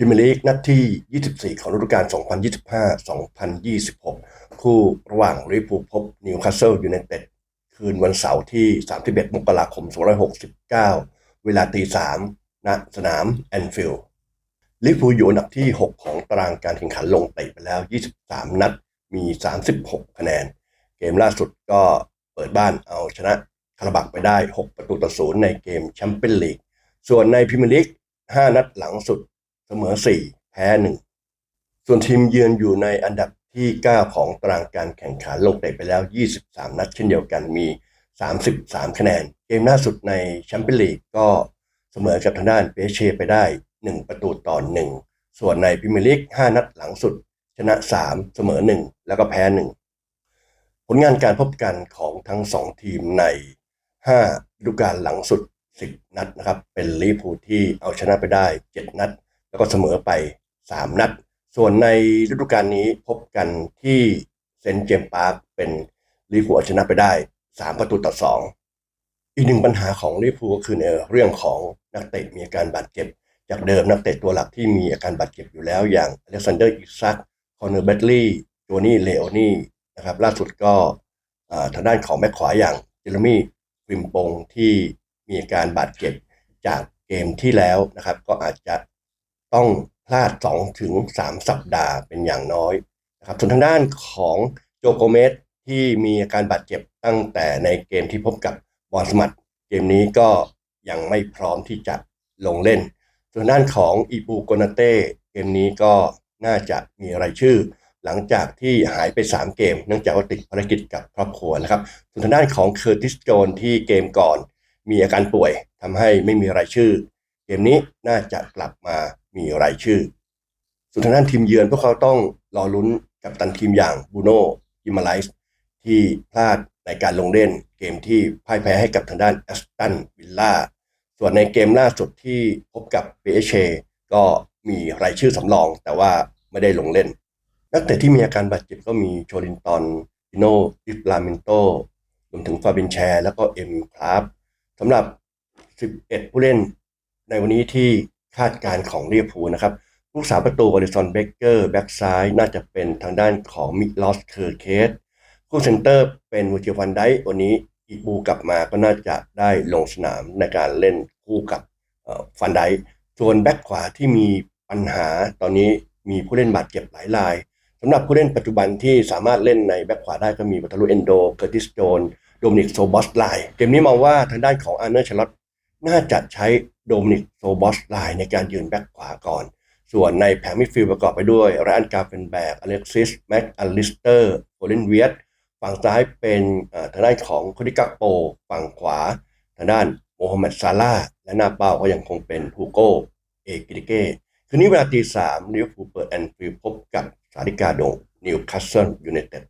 พรีเมียร์ลีกนัดที่ 24 ของฤดูกาล 2025-2026 คู่ระหว่างลิเวอร์พูลพบนิวคาสเซิลยูไนเต็ดคืนวันเสาร์ที่ 31 มกราคม 2569 เวลาตี 3 ณ สนามแอนฟิลด์ลิเวอร์พูลอยู่อันดับที่ 6 ของตารางการแข่งขันลงเตะไปแล้ว 23 นัด มี 36 คะแนน เกมล่าสุดก็เปิดบ้านเอาชนะคาราบักไปได้ 6 ประตูต่อศูนย์ในเกมแชมเปี้ยนลีก ส่วนในพรีเมียร์ลีก 5 นัดหลังสุด เสมอ 4 แพ้ 1 ส่วนทีมเยือนอยู่ในอันดับที่ 9 ของตารางการแข่งขันลงเตะไปแล้ว 23 นัดเช่นเดียวกันมี 33 คะแนน เกมล่าสุดในแชมเปี้ยนลีกก็เสมอกับทางด้านเปเชไปได้ 1 ประตูต่อ 1 ส่วนในพรีเมียร์ลีก 5 นัดหลังสุด ชนะ 3 เสมอ 1 แล้วก็แพ้ 1 ผลงานการพบกันของทั้ง 2 ทีมใน 5 ฤดูกาลหลังสุด 10 นัดนะครับ เป็นลิเวอร์พูลที่เอาชนะไปได้ 7 นัด แล้วก็เสมอไป 3 นัด ส่วนในฤดูกาลนี้พบกันที่เซนต์เจมส์พาร์คเป็นลิเวอร์พูลชนะไปได้ 3 ประตูต่อ 2 อีกหนึ่งปัญหาของลิเวอร์พูลก็คือในเรื่องของนักเตะมีอาการบาดเจ็บ จากเดิมนักเตะตัวหลักที่มีอาการบาดเจ็บอยู่แล้ว อย่างอเล็กซานเดอร์อิซักคอนเนอร์เบตลีย์โจนี่เลโอนี่นะครับล่าสุดก็ทางด้านของแบ็คขวาอย่างเจเรมี่ฟิมปงที่มีอาการบาดเจ็บจากเกมที่แล้วนะครับ ก็อาจจะ ต้องพลาด 2 ถึง 3 สัปดาห์เป็นอย่างน้อยนะครับส่วนทางด้านของโจโกเมสที่มีอาการบาดเจ็บตั้งแต่ในเกมที่พบกับบอลสมัตเกมนี้ก็ยังไม่พร้อมที่จะลงเล่น ส่วนด้านของอีปูโกนาเต้เกมนี้ก็น่าจะมีรายชื่อ หลังจากที่หายไป 3 เกม เนื่องจากว่าติดภารกิจกับครอบครัวนะครับ ส่วนทางด้านของเคอร์ติสโจนที่เกมก่อน มีอาการป่วยทำให้ไม่มีรายชื่อ เกมนี้น่าจะกลับมามีรายชื่อ ส่วนทางด้านทีมเยือนพวกเขาต้องรอลุ้นกับตันทีมอย่างบูโน่กิมาไลส์ที่พลาดในการลงเล่นเกมที่พ่ายแพ้ให้กับทางด้านแอสตันวิลล่าส่วนในเกมล่าสุดที่พบกับเปเชก็มีรายชื่อสำรอง แต่ว่าไม่ได้ลงเล่น นักเตะที่มีอาการบาดเจ็บก็มีโชลินตอนดิโนดิฟลาเมนโตรวมถึงฟาบินแชร์ แล้วก็เอ็มคราฟสำหรับ 11 ผู้เล่น ในวันนี้ที่คาดการของเรียพูนะครับผู้สาประตูอลิซอนเบเกอร์แบ็กซ้ายน่าจะเป็นทางด้านของมิลอสเคอร์เคสคู่เซนเตอร์เป็นวูจิฟันไดวันนี้อีบูกลับมาก็น่าจะได้ลงสนามในการเล่นคู่กับฟันไดส่วนแบ็กขวาที่มีปัญหาตอนนี้มีผู้เล่นบาดเจ็บหลายรายสำหรับผู้เล่นปัจจุบันที่สามารถเล่นในแบ็กขวาได้ก็มีวัตลุเอนโดเกอร์ติสโจนโดมินิกโซบอสไลเกมนี้มองว่าทางด้านของอาร์เนอร์ชลอต น่าจะใช้โดมินิกโซบอสไลน์ในการยืนแบ็กขวาก่อน ส่วนในแผงมิดฟิลด์ประกอบไปด้วยไรอันกาเฟนแบกอเล็กซิสแม็กอลิสเตอร์โอเลนเวียตฝั่งซ้ายเป็นทางด้านของโคดิกาโป ฝั่งขวา ทางด้านโมฮัมหมัดซาลาและหน้าเป้าก็ยังคงเป็นฮูโกเอกิติเก้คืนนี้เวลาตีสามลิเวอร์พูลเปิดแอนฟิลด์พบกับสาริกาโดงนิวคาสเซิลยูไนเต็ด